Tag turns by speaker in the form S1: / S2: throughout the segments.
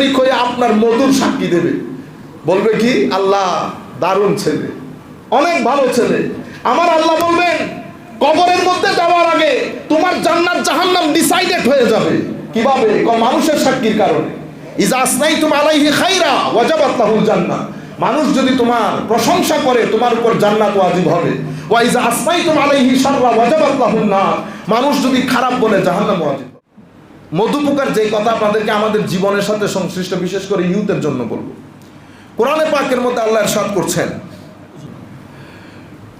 S1: শরিক হয়ে আপনার মধুর সাক্ষী দেবে। বলবে কি? আল্লাহ দারুণ ছেলে। অনেক ভালো ছেলে। আমার আল্লাহ বলবেন, কবরের মধ্যে যাওয়ার আগে তোমার জান্নাত জাহান্নাম ডিসাইডেড হয়ে যাবে। কীভাবে? মানুষের সাক্ষীর কারণে। আসনাই তুমি আলাইহি খাইরা ওয়াজাবাত লাহুল মানুষ যদি তোমার প্রশংসা করে, তোমার উপর জান্নাত ওয়াজিব হবে। ওয়া ইজা তুমি আলাইহি শাররা ওয়াজাবাত লাহুন নার। মানুষ যদি খারাপ বলে, জাহান্নাম ওয়াজিব। মধুপোকার যে কথা আপনাদেরকে আমাদের জীবনের সাথে সংশ্লিষ্ট, বিশেষ করে ইউথের জন্য বলব। কোরআনে পাকের মধ্যে আল্লাহ এরশাদ করছেন।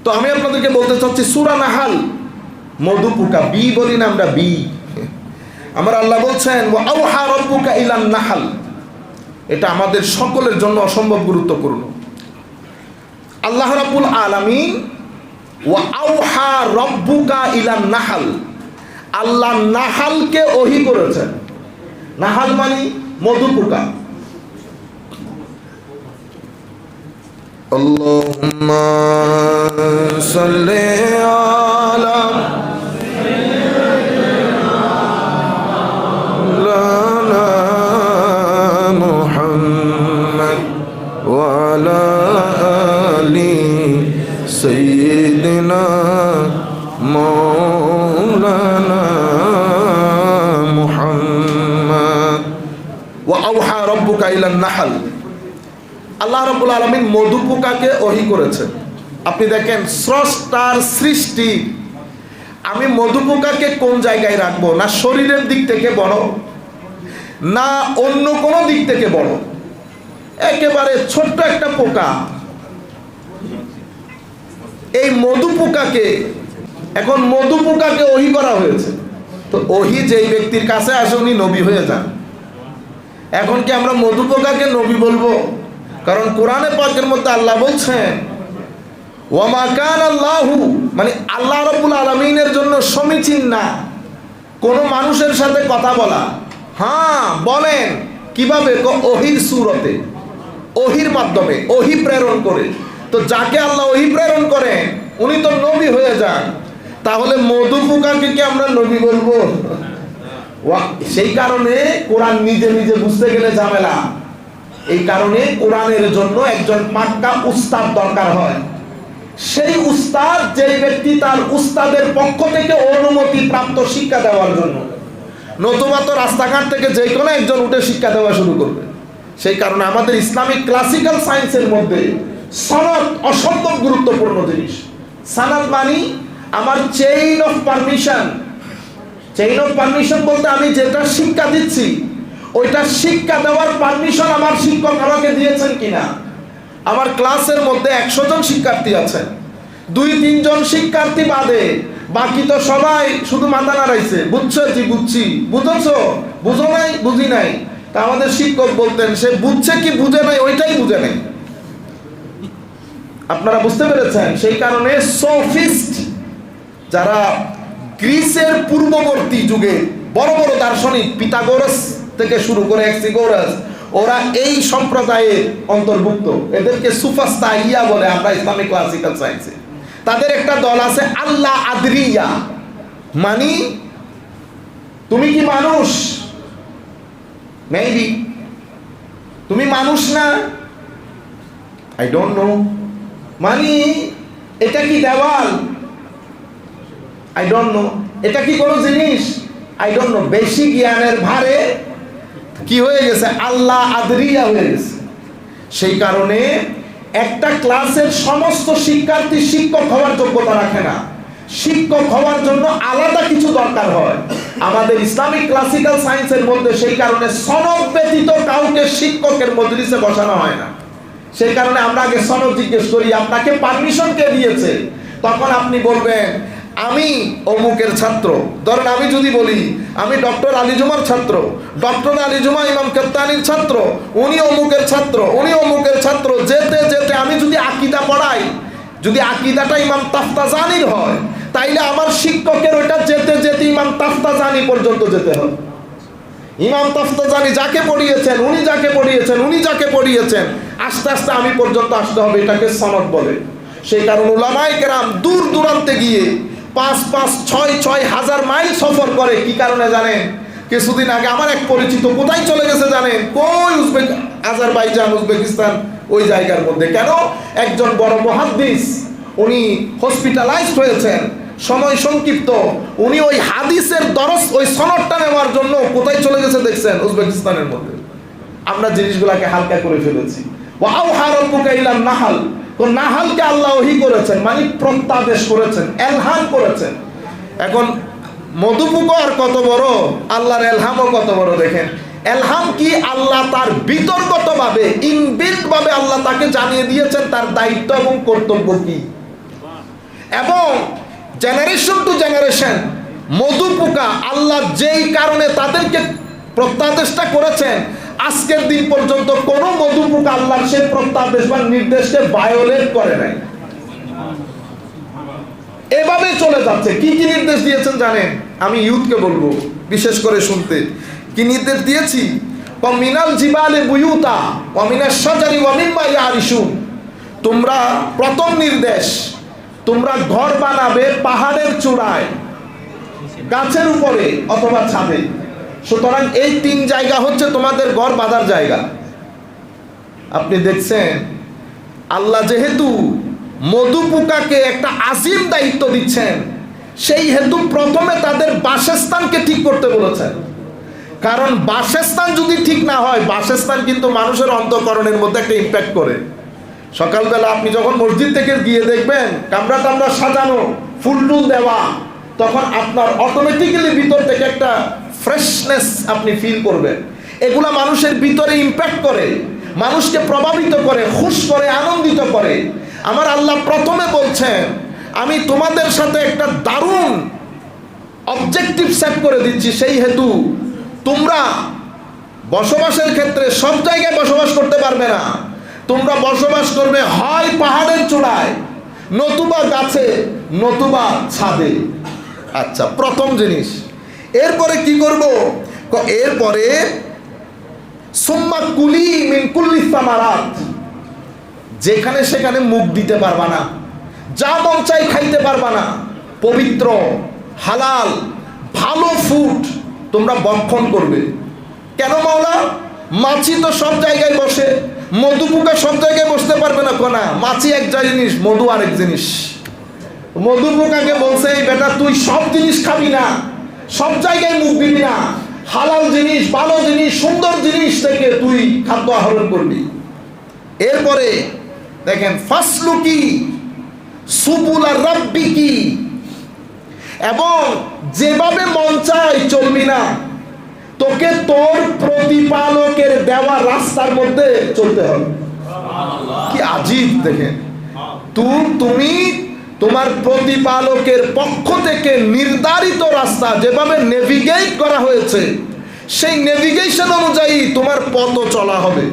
S1: তো আমি আপনাদেরকে বলতে চাচ্ছি, সুরা নাহাল, মধুপুকা, বি বলি না আমরা বি। আমার আল্লাহ বলছেন আউহা ইলান নাহাল। এটা আমাদের সকলের জন্য অসম্ভব গুরুত্বপূর্ণ। আল্লাহ রাব্বুল আলামিন ও আউহা রব্বুকা ইলান নাহাল। আল্লাহ নাহালকে ওহি করেছেন নাহাল মানে মধুপুকা اللهم صل على নাহাল। আল্লাহ রবুল আলমিন মধু পোকাকে ওহি করেছে আপনি দেখেন, স্রষ্টার সৃষ্টি। আমি মধু পোকাকে কোন জায়গায় রাখব? না শরীরের দিক থেকে বড়? না অন্য কোনো দিক থেকে বড়? একেবারে ছোট্ট একটা পোকা। এই মধু পোকাকে এখন মধু পোকাকে ওহি করা হয়েছে। তো ওহি যেই ব্যক্তির কাছে আসে, উনি নবী হয়ে যান। এখন কি আমরা মধু পোকাকে নবী বলব? কারণ কোরআনে পাকের মধ্যে আল্লাহ বলছেন ওয়ামাকান আল্লাহু মানে আল্লাহ রব্বুল আলমিনের জন্য সমীচীন না। কোনো মানুষের সাথে কথা বলা। হ্যাঁ বলেন, কীভাবে? ওহির সুরতে। ওহির মাধ্যমে ওহি প্রেরণ করে। তো যাকে আল্লাহ ওহি প্রেরণ করেন, উনি তো নবী হয়ে যান। তাহলে মধু পোকাকে কি আমরা নবী বলব? সেই কারণে কোরআন নিজে নিজে বুঝতে গেলে ঝামেলা। এই কারণে কোরআনের জন্য একজন পাক্কা উস্তাদ দরকার হয়। সেই উস্তাদ যে ব্যক্তি তার উস্তাদের পক্ষ থেকে অনুমতি প্রাপ্ত শিক্ষা দেওয়ার জন্য। নতুবা তো রাস্তাঘাট থেকে যে কোনো একজন উঠে শিক্ষা দেওয়া শুরু করবে। সেই কারণে আমাদের ইসলামিক ক্লাসিক্যাল সায়েন্সের মধ্যে সনদ অসম্ভব গুরুত্বপূর্ণ জিনিস। সানাদ মানি, আমার chain of permission chain of permission বলতে আমি যেটা শিক্ষা দিচ্ছি, ওইটা শিক্ষা দেওয়ার পারমিশন আমার শিক্ষক আমাকে দিয়েছেন কিনা? আমার ক্লাসের মধ্যে একশো জন শিক্ষার্থী আছেন। দুই তিনজন শিক্ষার্থী বাদে বাকি তো সবাই শুধু মাথা নাড়াইছে। বুঝছ জি, বুঝছি। বুঝেছ? বুঝো নাই? বুঝি নাই? তা আমাদের শিক্ষক বলতেন, সে বুঝছে কি বুঝে নাই, ওইটাই বুঝে নাই। আপনারা বুঝতে পেরেছেন? সেই কারণে সোফিস্ট যারা গ্রিসের পূর্ববর্তী যুগে বড় বড় দার্শনিক পিতাগোরাস থেকে শুরু করে এক্সিগোরাস, ওরা এই সম্প্রদায়ের অন্তর্ভুক্ত। এদেরকে সুফাস্তা ইয়া বলে আমরা ইসলামিক ক্লাসিক্যাল সায়েন্সে তাদের একটা দল আছে আল্লাহ আদরিয়া। মানি? তুমি কি মানুষ? মেবি তুমি মানুষ না? আই ডোন্ট নো মানি? এটা কি দেওয়াল? আই ডোন্ট নো এটা কি কোনো জিনিস? আই ডোন্ট নো বেশি জ্ঞানের ভারে কি হয়ে গেছে? আল্লাহ আদরিয়া হয়ে গেছে। সেই কারণে একটা ক্লাসের সমস্ত শিক্ষার্থী শিক্ষক হওয়ার যোগ্যতা রাখে না। শিক্ষক হওয়ার জন্য আলাদা কিছু দরকার হয়। আমাদের ইসলামিক ক্লাসিক্যাল সায়েন্সের মধ্যে সেই কারণে সনদ ব্যতীত কাউকে শিক্ষকের মজলিসে বসানো হয় না। সেই কারণে আমরা আগে সনদ জিজ্ঞেস করি, আপনাকে পারমিশন কে দিয়েছে? তখন আপনি বলবেন আমি অমুকের ছাত্র। ধরেন আমি যদি বলি, আমি ডক্টর আলী জুমার ছাত্র, ডক্টর আলী জুমা ইমাম কেত্তানির ছাত্র, উনি অমুকের ছাত্র, উনি অমুকের ছাত্র, যেতে যেতে আমি যদি আকিদা পড়াই, যদি আকিদাটা ইমাম তাফতাজানির হয়, তাইলে আমার শিক্ষকের ওইটা যেতে যেতে ইমাম তাফতাজানি পর্যন্ত যেতে হবে ইমাম তাফতাজানি যাকে পড়িয়েছেন, উনি যাকে পড়িয়েছেন, উনি যাকে পড়িয়েছেন, আস্তে আস্তে আমি পর্যন্ত আসতে হবে, এটাকে সনদ বলে। সেই কারণ উলামায়ে কেরাম দূর দূরান্তে গিয়ে পাঁচ পাঁচ ছয় ছয় হাজার মাইল সফর করে, কি কারণে জানেন? কিছুদিন আগে আমার এক পরিচিত কোথায় চলে গেছে জানেন? কই উজবেক, আজারবাইজান, উজবেকিস্তান, ওই জায়গার মধ্যে। কেন? একজন বড় মহাদ্দিস, উনি হসপিটালাইজড হয়েছেন। সময় সংক্ষিপ্ত। উনি ওই হাদিসের দরস, ওই সনদটা নেওয়ার জন্য কোথায় চলে গেছে দেখছেন উজবেকিস্তানের মধ্যে? আমরা জিনিসগুলাকে হালকা করে ফেলেছি। ওয়াও ইলান নাহাল। তো নাহালকে আল্লাহ ওহি করেছেন মানে প্রত্যাদেশ করেছেন, এলহাম করেছেন। এখন মধুপুকর কত বড়? আল্লাহর এলহামও কত বড় দেখেন। এলহাম কি আল্লাহ তার বিতর্কত ভাবে ইনবিল্ট ভাবে আল্লাহ তাকে জানিয়ে দিয়েছেন তার দায়িত্ব এবং কর্তব্য কি? এবং জেনারেশন টু জেনারেশন মধু পোকা আল্লাহ যেই কারণে তাদেরকে প্রত্যাদেশটা করেছেন আজকের দিন পর্যন্ত কোনো মধু পোকা আল্লাহর সেই প্রত্যাদেশ বা নির্দেশকে ভায়োলেট করে নাই। এভাবে চলে যাচ্ছে। কি কি নির্দেশ দিয়েছেন জানেন? আমি ইউথকে বলব, বিশেষ করে শুনতে। কি নির্দেশ দিয়েছি? মিনাল জিবালে বুয়ুতা অমিনার সাজারি অমিম্মা ইয়ারিসুন তোমরা প্রথম নির্দেশ, তোমরা ঘর বানাবে পাহাড়ের চূড়ায়, গাছের উপরে অথবা ছাদে। সুতরাং এই তিন জায়গা হচ্ছে তোমাদের গড় বাঁধার জায়গা। আপনি দেখছেন, আল্লাহ যেহেতু মধু পোকাকে একটা আজিম দায়িত্ব দিচ্ছেন, সেই হেতু প্রথমে তাদের বাসস্থানকে ঠিক করতে বলেছেন। কারণ বাসস্থান যদি ঠিক না হয়, বাসস্থান কিন্তু মানুষের অন্তকরণের মধ্যে একটা ইম্প্যাক্ট করে। সকালবেলা আপনি যখন মসজিদ থেকে গিয়ে দেখবেন, কামরা টামরা সাজানো, ফুল টুল দেওয়া, তখন আপনার অটোমেটিক্যালি ভিতর থেকে একটা ফ্রেশনেস আপনি ফিল করবেন। এগুলা মানুষের ভিতরে ইম্প্যাক্ট করে, মানুষকে প্রভাবিত করে, খুশ করে, আনন্দিত করে। আমার আল্লাহ প্রথমে বলছেন, আমি তোমাদের সাথে একটা দারুণ অবজেক্টিভ সেট করে দিচ্ছি, সেই হেতু তোমরা বসবাসের ক্ষেত্রে সব জায়গায় বসবাস করতে পারবে না। তোমরা বসবাস করবে হয় পাহাড়ের চূড়ায়, নতুবা গাছে, নতুবা ছাদে। আচ্ছা প্রথম জিনিস। এরপরে কি করব? এরপরে, সুম্মা কুলি মিন সামারাত। যেখানে সেখানে মুখ দিতে পারবা না, যা মন চাই খাইতে পারবা না। পবিত্র, হালাল, ভালো ফুড তোমরা বক্ষণ করবে। কেন মাওলা? মাছি তো সব জায়গায় বসে, মধু পোকা সব জায়গায় বসতে পারবে না কোনা। মাছি এক জিনিস, মধু আরেক জিনিস। মধু পোকাকে বলছে, এই বেটা, তুই সব জিনিস খাবি না। সব জায়গায় মুখ দিবি না। হালাল জিনিস, ভালো জিনিস, সুন্দর জিনিস থেকে তুই খাদ্য আহরণ করবি। এরপরে দেখেন, ফাসলু কি? আর রব্বি কি? এবং যেভাবে মন চায় চলবি না, তোকে তোর প্রতিপালকের দেওয়া রাস্তার মধ্যে চলতে হবে। কি আজীব দেখেন। তুম তুমি তোমার প্রতিপালকের পক্ষ থেকে নির্ধারিত রাস্তা যেভাবে নেভিগেট করা হয়েছে, সেই নেভিগেশন অনুযায়ী তোমার পথ চলা হবে।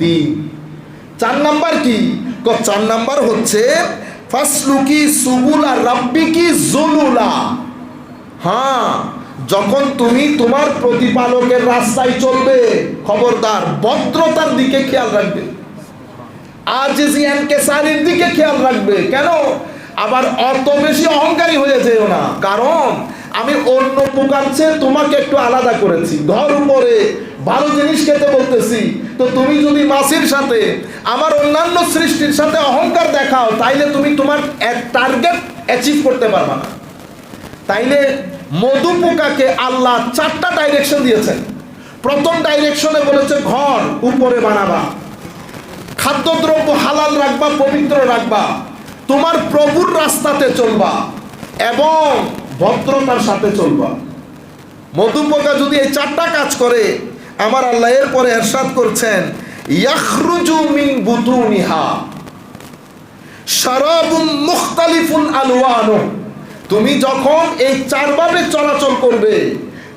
S1: তিন চার নাম্বার কি, চার নাম্বার হচ্ছে, ফাসলুকি সুবুলা রাব্বিকি জুলুলা। হ্যাঁ যখন তুমি তোমার প্রতিপালকের রাস্তায় চলবে, খবরদার, ভদ্রতার দিকে খেয়াল রাখবে। আজিজিয়ান কেসারির দিকে খেয়াল রাখবে। কেন? আবার অত বেশি অহংকারী হয়ে যেও না। কারণ আমি অন্য প্রকার চেয়ে তোমাকে একটু আলাদা করেছি। ঘর উপরে ভালো জিনিস খেতে বলতেছি। তো তুমি যদি মাসির সাথে আমার অন্যান্য সৃষ্টির সাথে অহংকার দেখাও, তাইলে তুমি তোমার এক টার্গেট অ্যাচিভ করতে পারবা না। তাইলে মধু পোকাকে আল্লাহ চারটা ডাইরেকশন দিয়েছেন। প্রথম ডাইরেকশনে বলেছে ঘর উপরে বানাবা। হালাল রাখবা, পবিত্র রাখবা, তোমার প্রভুর রাস্তাতে চলবা এবং ভদ্রতার সাথে চলবা। মধুপোকা যদি এই চারটা কাজ করে, আমার আল্লাহ এর পরে এরশাদ করছেন তুমি যখন এই চারভাবে চলাচল করবে,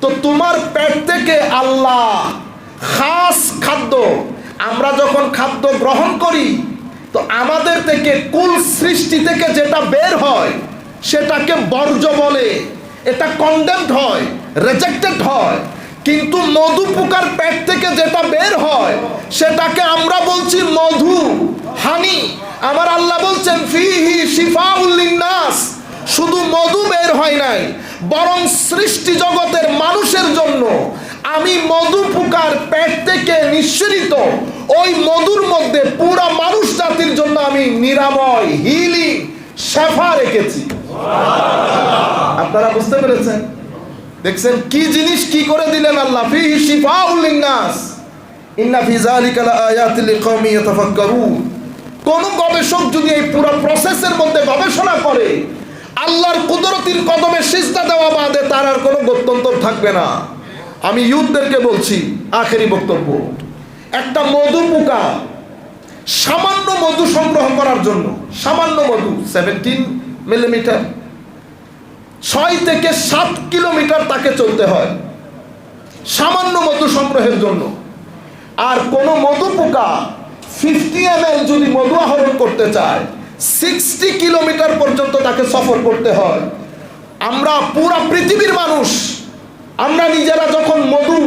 S1: তো তোমার পেট থেকে আল্লাহ খাস খাদ্য, আমরা যখন খাদ্য গ্রহণ করি তো আমাদের থেকে কুল সৃষ্টি থেকে যেটা বের হয়, সেটাকে বর্জ্য বলে। এটা কন্ডেমড হয় রেজেক্টেড হয়। কিন্তু মধু পোকার পেট থেকে যেটা বের হয়, সেটাকে আমরা বলছি মধু, হানি। আমার আল্লাহ বলছেন, ফিহি শিফাউল লিন্নাস। শুধু মধু বের হয় নাই, বরং সৃষ্টি জগতের মানুষের জন্য আমি মধু পোকার পেট থেকে নিঃসরিত ওই মধুর মধ্যে পুরা মানুষ জাতির জন্য আমি নিরাময় হিলি শেফা রেখেছি। আপনারা বুঝতে পেরেছেন? দেখছেন কি জিনিস কি করে দিলেন আল্লাহ? ফি শিফাউল লিন্নাস। ইন্না ফি যালিকা লাআয়াতিল লিকাওমি ইয়াতাফাক্কারুন। কোন গবেষক যদি এই পুরো প্রসেসের মধ্যে গবেষণা করে, আল্লাহর কুদরতির কদমে সিজদা দেওয়া বাদে তার আর কোনো গত্যন্তর থাকবে না। আমি ইউথদেরকে বলছি, আখেরি বক্তব্য। একটা মধু পোকা, সামান্য মধু সংগ্রহ করার জন্য, সামান্য মধু সেভেন্টিন মিলিমিটার ছয় থেকে সাত কিলোমিটার তাকে চলতে হয়, সামান্য মধু সংগ্রহের জন্য। আর কোনো মধু পোকা ফিফটি এম যদি মধু আহরণ করতে চায় সিক্সটি কিলোমিটার পর্যন্ত তাকে সফর করতে হয়। আমরা পুরা পৃথিবীর মানুষ, আমরা নিজেরা যখন মধু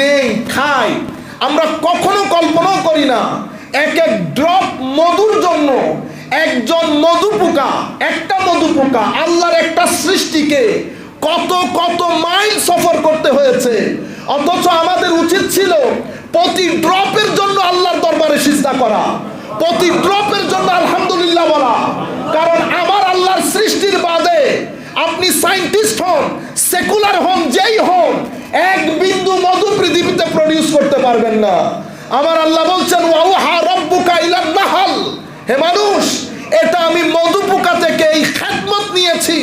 S1: নেই, খাই আমরা কখনো কল্পনাও করি না। এক এক ড্রপ মধুর জন্য একজন মধু পোকা, একটা মধু পোকা, আল্লাহর একটা সৃষ্টিকে কত কত মাইল সফর করতে হয়েছে। অথচ আমাদের উচিত ছিল প্রতি ড্রপের জন্য আল্লাহর দরবারে সিজদা করা, প্রতি ড্রপের জন্য আলহামদুলিল্লাহ বলা। কারণ আমার আল্লাহর সৃষ্টির বাদে আপনি সায়েন্টিস্ট হন, সেকুলার হন, যেই হন এক বিন্দু মধু পৃথিবীতে প্রডিউস করতে পারবেন না। আমার আল্লাহ বলছেন, ওয়াউহা রব্বুকা ইলান নাহাল। হে মানুষ, এটা আমি মধু পোকা থেকে এই খেদমত নিয়েছি।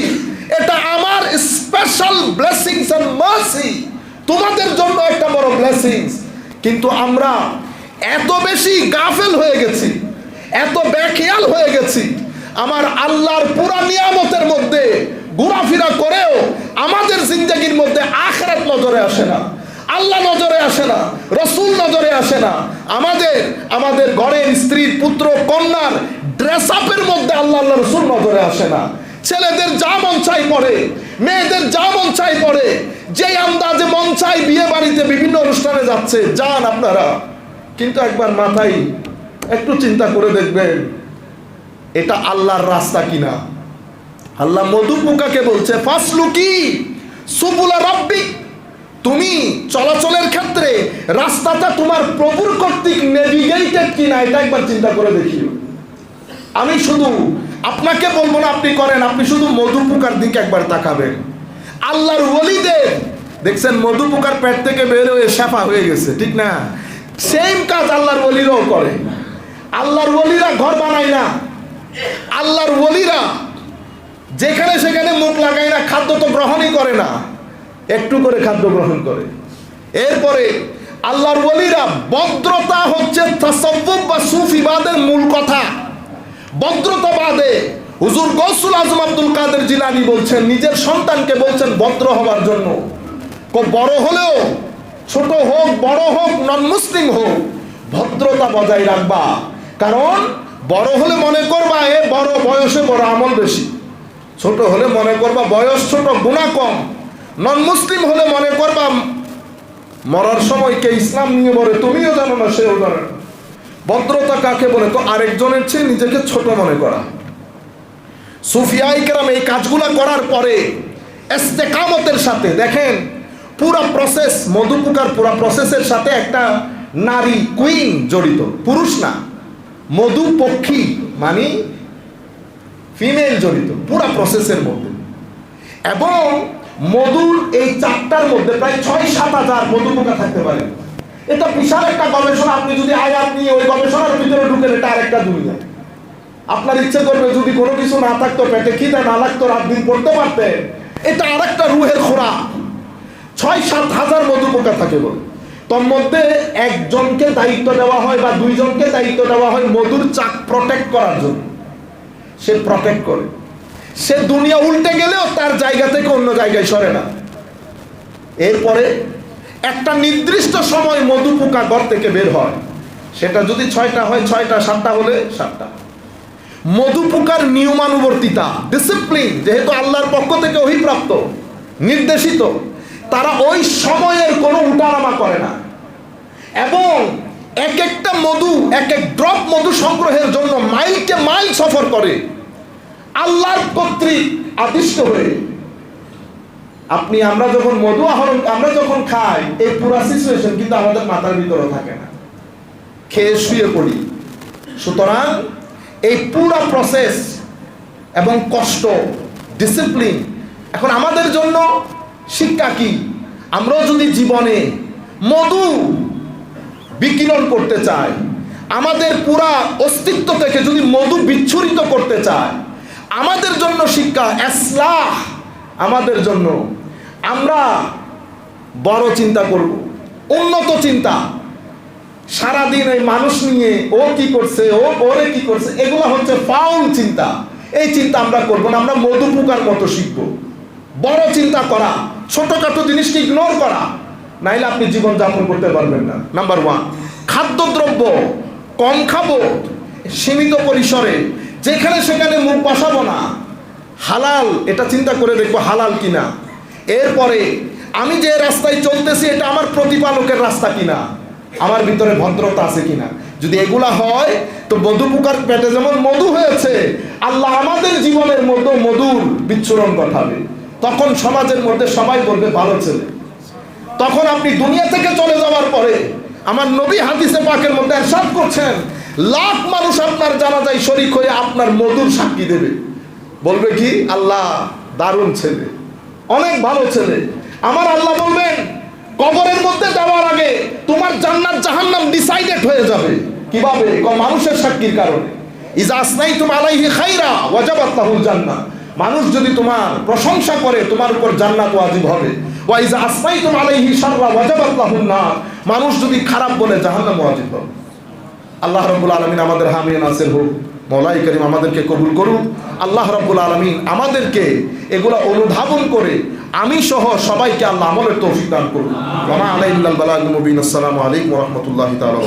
S1: এটা আমার স্পেশাল ব্লেসিংস এন্ড মার্সি তোমাদের জন্য একটা বড় ব্লেসিংস কিন্তু আমরা এত বেশি গাফেল হয়ে গেছি, এত বেখেয়াল হয়ে গেছি। আমার আল্লাহর পুরা নিয়ামতের মধ্যে ঘোরাফেরা করেও আমাদের জিন্দগির মধ্যে আখরাত নজরে আসে না। আল্লাহ নজরে আসে না, রসুল নজরে আসে না। আমাদের আমাদের ঘরের স্ত্রীর পুত্র, কন্যার ড্রেস আপের মধ্যে আল্লাহ আল্লাহ, রসুল নজরে আসে না। ছেলেদের যা মন চাই পড়ে, মেয়েদের যা মন চাই পড়ে, যে আন্দাজে মন চাই বিয়ে বাড়িতে বিভিন্ন অনুষ্ঠানে যাচ্ছে, যান আপনারা। কিন্তু একবার মাথায় একটু চিন্তা করে দেখবেন, এটা আল্লাহর রাস্তা কিনা? আল্লাহ মধু পোকাকে বলছে, ফাসলু কি? সুবুলা রব্বি, তুমি চলাচলের ক্ষেত্রে রাস্তাটা তোমার প্রভুর কর্তৃক নেভিগেটেড কিনা, এটা একবার চিন্তা করে দেখিও। আমি শুধু আপনাকে বলব না, আপনি করেন, আপনি শুধু মধু পোকার দিকে একবার তাকাবেন। আল্লাহর ওলিদের, দেখছেন মধু পোকার পেট থেকে বের হয়ে শেফা হয়ে গেছে, ঠিক না? সেম কাজ আল্লাহর ওলিরাও করে। আল্লাহর ওলিরা ঘর বানায় না। আল্লাহর ওলিরা যেখানে সেখানে মুখ লাগায় না, খাদ্য তো গ্রহণই করে না। একটু করে খাদ্য গ্রহণ করে। এরপরে আল্লাহর ওলিরা, ভদ্রতা হচ্ছে বা সুফিবাদের মূল কথা। ভদ্রতা বাদে হুজুর গৌসুল আজম আব্দুল কাদের জিলানি বলছেন, নিজের সন্তানকে বলছেন ভদ্র হওয়ার জন্য। বড় হলেও, ছোট হোক, বড় হোক নন মুসলিম হোক, ভদ্রতা বজায় রাখবা। কারণ, বড় হলে মনে করবা, এ বড় বয়সে বড় আমল বেশি। ছোট হলে মনে করবা বয়স ছোট, গুণা কম। নন মুসলিম হলে মনে করবা মরার সময় কে ইসলাম নিয়ে বলে তুমিও জানো না সেও জানে ভদ্রতা কাকে বলে? তো আরেকজনের চেয়ে নিজেকে ছোট মনে করা। সুফিয়াই কেরাম এই কাজগুলা করার পরে এস্তেকামতের সাথে, দেখেন, পুরা প্রসেস মধুপুকার পুরা প্রসেসের সাথে একটা নারী কুইন জড়িত, পুরুষ না মধু পক্ষী মানে ফিমেল জড়িত, পুরা প্রসেসের মধ্যে। এবং মধুর এই চারটার মধ্যে প্রায় ছয় সাত হাজার মধু পোকা থাকতে পারে। এটা বিশাল একটা গবেষণা, আপনি যদি আয়াত নিয়ে ওই গবেষণার ভিতরে ঢুকেন, এটা আরেকটা দুনিয়া। আপনার ইচ্ছে করবে যদি কোনো কিছু না থাকতো, পেটে খিদে না লাগতো, রাত দিন পড়তে পারতেন, এটা আরেকটা রুহের খোরা ছয় সাত হাজার মধু পোকা থাকে বলে। তোর মধ্যে একজনকে দায়িত্ব দেওয়া হয় বা দুইজনকে দায়িত্ব দেওয়া হয় মধুর চাক প্রটেক্ট করার জন্য। সে প্রটেক্ট করে। সে দুনিয়া উল্টে গেলেও তার জায়গা থেকে অন্য জায়গায় সরে না। এরপরে একটা নির্দিষ্ট সময় মধু পোকা ঘর থেকে বের হয়। সেটা যদি ছয়টা হয়, ছয়টা, সাতটা হলে সাতটা। মধু পোকার নিয়মানুবর্তিতা ডিসিপ্লিন যেহেতু আল্লাহর পক্ষ থেকে অভিপ্রাপ্ত, নির্দেশিত, তারা ওই সময়ের কোনো উঠানামা করে না। এবং এক একটা মধু এক এক ড্রপ মধু সংগ্রহের জন্য মাইলকে মাইল সফর করে। আল্লাহর কর্তৃক আদিষ্ট হয়ে। আপনি, আমরা যখন মধু আহরণ, আমরা যখন খাই, এই পুরা সিচুয়েশন কিন্তু আমাদের মাথার ভিতরে থাকে না। খেয়ে শুয়ে পড়ি। সুতরাং এই পুরা প্রসেস এবং কষ্ট ডিসিপ্লিন এখন আমাদের জন্য শিক্ষা কি? আমরাও যদি জীবনে মধু বিকিরণ করতে চাই আমাদের পুরা অস্তিত্ব থেকে যদি মধু বিচ্ছুরিত করতে চায়, আমাদের জন্য শিক্ষা এসলাহ আমাদের জন্য। আমরা বড় চিন্তা করব, উন্নত চিন্তা। সারাদিন এই মানুষ নিয়ে ও কি করছে, ও ওরে কি করছে, এগুলো হচ্ছে ফাউল চিন্তা। এই চিন্তা আমরা করব না, আমরা মধু পোকার মতো শিখব। বড় চিন্তা করা, ছোটখাটো জিনিসকে ইগনোর করা। নাইলে আপনি জীবন যাপন করতে পারবেন না। নাম্বার ওয়ান খাদ্যদ্রব্য কম খাব, সীমিত পরিসরে, যেখানে সেখানে মুখ বসাবো না। হালাল, এটা চিন্তা করে দেখব হালাল কিনা। এরপরে, আমি যে রাস্তায় চলতেছি, এটা আমার প্রতিপালকের রাস্তা কিনা? আমার ভিতরে ভদ্রতা আছে কিনা? যদি এগুলা হয়, তো মধু পোকার পেটে যেমন মধু হয়েছে, আল্লাহ আমাদের জীবনের মধ্যে মধুর বিচ্ছুরণ ঘটাবে। তখন সমাজের মধ্যে সবাই বলবে, ভালো ছেলে। তখন আপনি দুনিয়া থেকে চলে যাওয়ার পরে আমার নবী হাদিসে পাকের মধ্যে এরশাদ করছেন, লাখ মানুষ আপনার জানাজায় শরিক হয়ে আপনার মধুর সাক্ষী দেবে। বলবে কি? আল্লাহ দারুণ ছেলে, অনেক ভালো ছেলে। আমার আল্লাহ বলবেন, কবরের মধ্যে যাওয়ার আগে তোমার জান্নাত জাহান্নাম ডিসাইডেড হয়ে যাবে। কীভাবে? মানুষের সাক্ষীর কারণে। ইজা আসনাই তুমি আলাইহি খাইরা, ওয়াজাবাত লাহুল জান্নাহ। মানুষ যদি তোমার প্রশংসা করে, তোমার উপর জান্নাত ওয়াজিব হবে। ওয়া ইজা আসনাই তুমি আলাইহি শাররা ওয়াজাবাত লাহুন নার। মানুষ যদি খারাপ বলে, জাহান্নাম ওয়াজিব হবে। আল্লাহ রব্বুল আলমিন আমাদের হামিয়া নাসির হোক, মৌলাই করিম আমাদেরকে কবুল করুন আল্লাহ রব্বুল আলমিন আমাদেরকে এগুলো অনুধাবন করে, আমি সহ সবাইকে আল্লাহ আমলের তৌফিক দান করুন ওমা আলাইহিল বালাগুল মুবিন। আসসালামু আলাইকুম ওয়া রাহমাতুল্লাহি তাআলা